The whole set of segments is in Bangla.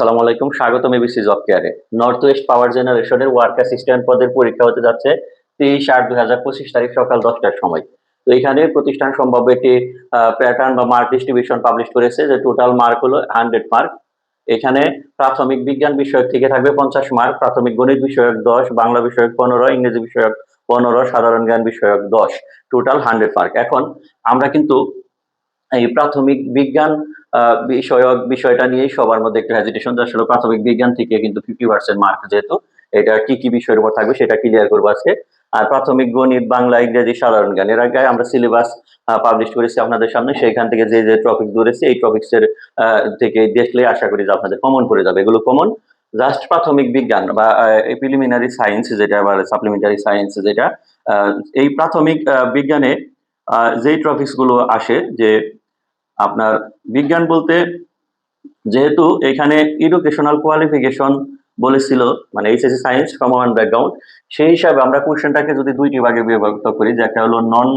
সালাম আলাইকুম, স্বাগতম এবিসি জব কেয়ারে। নর্থ ওয়েস্ট পাওয়ার জেনারেশনের ওয়ার্ক অ্যাসিস্ট্যান্ট পদের পরীক্ষা হতে যাচ্ছে তেইশ আট দুই হাজার পঁচিশ তারিখ সকাল দশটার সময়। তো এখানে প্রতিষ্ঠান সম্ভাব্য একটি প্যাটার্ন বা মার্ক ডিস্ট্রিবিউশন পাবলিশ করেছে যে টোটাল মার্ক হলো হান্ড্রেড মার্ক এখানে প্রাথমিক বিজ্ঞান বিষয়ক থেকে থাকবে পঞ্চাশ মার্ক প্রাথমিক গণিত বিষয়ক দশ, বাংলা বিষয়ক পনেরো, ইংরেজি বিষয়ক পনেরো, সাধারণ জ্ঞান বিষয়ক দশ। টোটাল হান্ড্রেড মার্ক এখন আমরা কিন্তু এই প্রাথমিক বিজ্ঞান বিষয়ক বিষয়টা নিয়েই সবার মধ্যে একটু হেজিটেশন আসলে প্রাথমিক বিজ্ঞান থেকে কিন্তু ফিফটি পার্সেন্ট মার্ক যেহেতু, এটা কি কি বিষয়ের উপর থাকবে সেটা ক্লিয়ার করব আজকে। আর প্রাথমিক গণিত, বাংলা, ইংরেজি, সাধারণ জ্ঞান, এর আগে আমরা সিলেবাস পাবলিশ করেছি আপনাদের সামনে, সেখান থেকে যে যে টপিক ধরেছি, এই টপিক্স এর থেকে দেখলে আশা করি যে আপনাদের কমন করে যাবে। এগুলো কমন জাস্ট প্রাথমিক বিজ্ঞান বা প্রিলিমিনারি সায়েন্স যেটা বা সাপ্লিমেন্টারি সায়েন্স যেটা এই প্রাথমিক বিজ্ঞানে যেই টপিকসগুলো আসে, যে আপনার বিজ্ঞান বলতে যেহেতু এখানে এডুকেশনাল কোয়ালিফিকেশন বলেছিল মানে এইচএসসি সায়েন্স কমন ব্যাকগ্রাউন্ড সেই হিসাবে আমরা কোশ্চেনটাকে যদি দুইটি ভাগে বিভক্ত করি, যে একটা হলো নন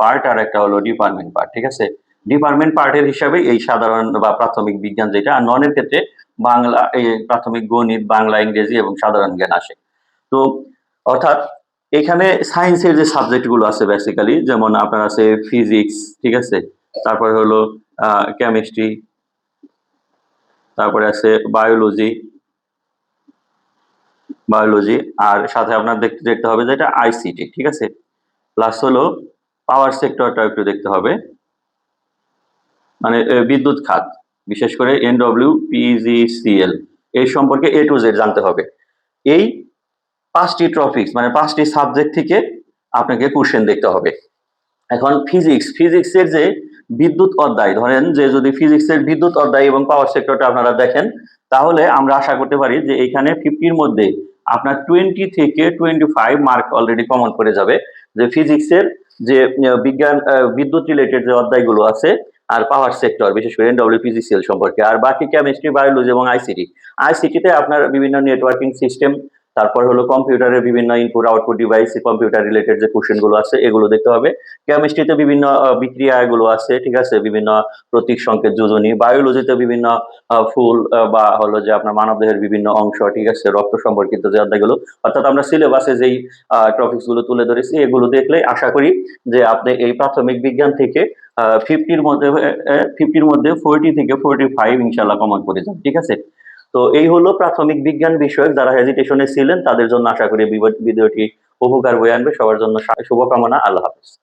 পার্ট আর একটা হলো ডিপার্টমেন্ট পার্ট ঠিক আছে? ডিপার্টমেন্ট পার্টের হিসাবে এই সাধারণ বা প্রাথমিক বিজ্ঞান যেটা, আর ননের ক্ষেত্রে বাংলা, এই প্রাথমিক গণিত, বাংলা, ইংরেজি এবং সাধারণ জ্ঞান আসে। তো অর্থাৎ এখানে সায়েন্সের যে সাবজেক্টগুলো আছে বেসিক্যালি যেমন আপনার আছে ফিজিক্স ঠিক আছে? তারপরে হলো কেমিস্ট্রি তারপরে আছে বায়োলজি বায়োলজি আর সাথে আপনার দেখতে দেখতে হবে যে এটা আইসিটি ঠিক আছে? প্লাস হলো পাওয়ার সেক্টরটা একটু দেখতে হবে। মানে বিদ্যুৎ খাত, বিশেষ করে এনডব্লিউ পিজিসিএল এই সম্পর্কে এ টু জেড জানতে হবে। এই পাঁচটি টপিকস মানে পাঁচটি সাবজেক্ট থেকে আপনাকে কোশ্চেন দেখতে হবে। এখন ফিজিক্স ফিজিক্সের যে বিদ্যুৎ অধ্যায়। ধরেন যে যদি ফিজিক্সের বিদ্যুৎ অধ্যায় এবং পাওয়ার সেক্টরটা আপনারা দেখেন, তাহলে আমরা আশা করতে পারি যে এখানে ফিফটির মধ্যে আপনার টোয়েন্টি থেকে twenty five mark already common করে যাবে। যে ফিজিক্সের যে বিজ্ঞান বিদ্যুৎ রিলেটেড যে অধ্যায়গুলো আছে আর পাওয়ার সেক্টর বিশেষ করে এনডব্লিউপিজিসিএল সম্পর্কে। আর বাকি কেমিস্ট্রি বায়োলজি এবং আইসিটি আইসিটিতে আপনার বিভিন্ন নেটওয়ার্কিং সিস্টেম তারপর হলো কম্পিউটারের বিভিন্ন input output device computer related যে কোশ্চেনগুলো আছে, এগুলো দেখতে হবে। কেমিস্ট্রিতে বিভিন্ন বিক্রিয়া এগুলো আছে, ঠিক আছে? বিভিন্ন প্রতীক, সংকেত, যোজনী। বায়োলজিতে বিভিন্ন ফুল বা হলো যে আপনার মানবদেহের বিভিন্ন অংশ, ঠিক আছে? রক্ত সম্পর্কিত যে অধ্যায়গুলো। অর্থাৎ আমরা সিলেবাসে যেই টপিকসগুলো তুলে ধরেছি, এগুলো দেখলে আশা করি যে আপনি এই প্রাথমিক বিজ্ঞান থেকে ফিফটির মধ্যে ফিফটির মধ্যে ফোরটি থেকে ফোরটি ফাইভ ইনশাল্লাহ কমন করে যান ঠিক আছে? তো এই হলো প্রাথমিক বিজ্ঞান বিষয়ক যারা হেজিটেশনে ছিলেন, তাদের জন্য আশা করি ভিডিওটি উপকার বয়ে আনবে। সবার জন্য শুভকামনা, আল্লাহ হাফিজ।